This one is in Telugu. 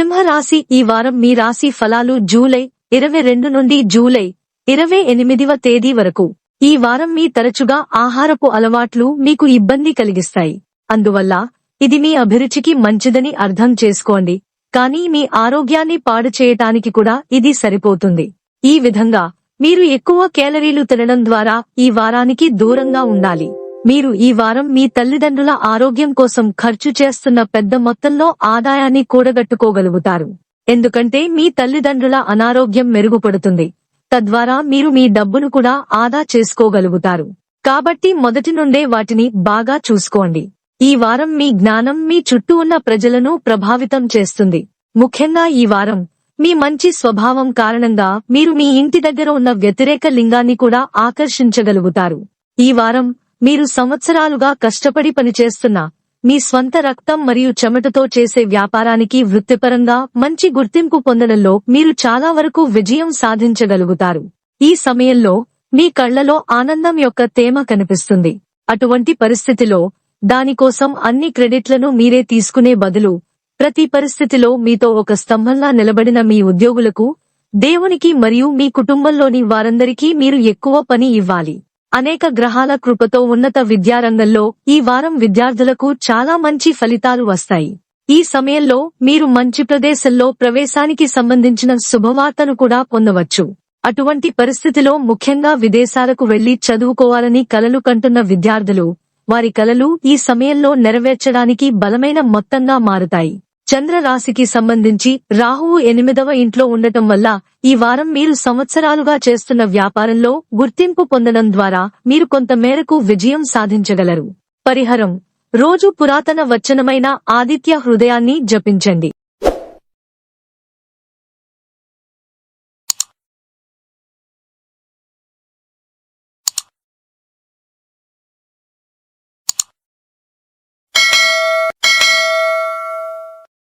సింహరాశి ఈ వారం మీ రాశి ఫలాలు జూలై ఇరవై రెండు నుండి జూలై ఇరవై ఎనిమిదివ తేదీ వరకు. ఈ వారం మీ తరచుగా ఆహారపు అలవాట్లు మీకు ఇబ్బంది కలిగిస్తాయి. అందువల్ల ఇది మీ అభిరుచికి మంచిదని అర్థం చేసుకోండి. కానీ మీ ఆరోగ్యాన్ని పాడు చేయటానికి కూడా ఇది సరిపోతుంది. ఈ విధంగా మీరు ఎక్కువ కేలరీలు తినడం ద్వారా ఈ వారానికి దూరంగా ఉండాలి. మీరు ఈ వారం మీ తల్లిదండ్రుల ఆరోగ్యం కోసం ఖర్చు చేస్తున్న పెద్ద మొత్తంలో ఆదాయాన్ని కూడగట్టుకోగలుగుతారు. ఎందుకంటే మీ తల్లిదండ్రుల అనారోగ్యం మెరుగుపడుతుంది. తద్వారా మీరు మీ డబ్బును కూడా ఆదా చేసుకోగలుగుతారు. కాబట్టి మొదటి నుండే వాటిని బాగా చూసుకోండి. ఈ వారం మీ జ్ఞానం మీ చుట్టూ ఉన్న ప్రజలను ప్రభావితం చేస్తుంది. ముఖ్యంగా ఈ వారం మీ మంచి స్వభావం కారణంగా మీరు మీ ఇంటి దగ్గర ఉన్న వ్యతిరేక లింగాన్ని కూడా ఆకర్షించగలుగుతారు. ఈ వారం మీరు సంవత్సరాలుగా కష్టపడి పనిచేస్తున్న మీ స్వంత రక్తం మరియు చెమటతో చేసే వ్యాపారానికి వృత్తిపరంగా మంచి గుర్తింపు పొందడంలో మీరు చాలా వరకు విజయం సాధించగలుగుతారు. ఈ సమయంలో మీ కళ్ళలో ఆనందం యొక్క తేమ కనిపిస్తుంది. అటువంటి పరిస్థితిలో దానికోసం అన్ని క్రెడిట్లను మీరే తీసుకునే బదులు ప్రతి పరిస్థితిలో మీతో ఒక స్తంభంలా నిలబడిన మీ ఉద్యోగులకు దేవునికి మరియు మీ కుటుంబంలోని వారందరికీ మీరు ఎక్కువ పని ఇవ్వాలి. అనేక గ్రహాల కృపతో ఉన్నత విద్యారంగంలో ఈ వారం విద్యార్థులకు చాలా మంచి ఫలితాలు వస్తాయి. ఈ సమయంలో మీరు మంచి ప్రదేశంలో ప్రవేశానికి సంబంధించిన శుభవార్తను కూడా పొందవచ్చు. అటువంటి పరిస్థితిలో ముఖ్యంగా విదేశాలకు వెళ్ళి చదువుకోవాలని కలలు కంటున్న విద్యార్థులు వారి కలలు ఈ సమయంలో నెరవేర్చడానికి బలమైన మొత్తంగా మారుతాయి. చంద్రరాశికి సంబంధించి రాహువు ఎనిమిదవ ఇంట్లో ఉండటం వల్ల ఈ వారం మీరు సంవత్సరాలుగా చేస్తున్న వ్యాపారంలో గుర్తింపు పొందడం ద్వారా మీరు కొంత మేరకు విజయం సాధించగలరు. పరిహారం. రోజు పురాతన వచనమైన ఆదిత్య హృదయాన్ని జపించండి.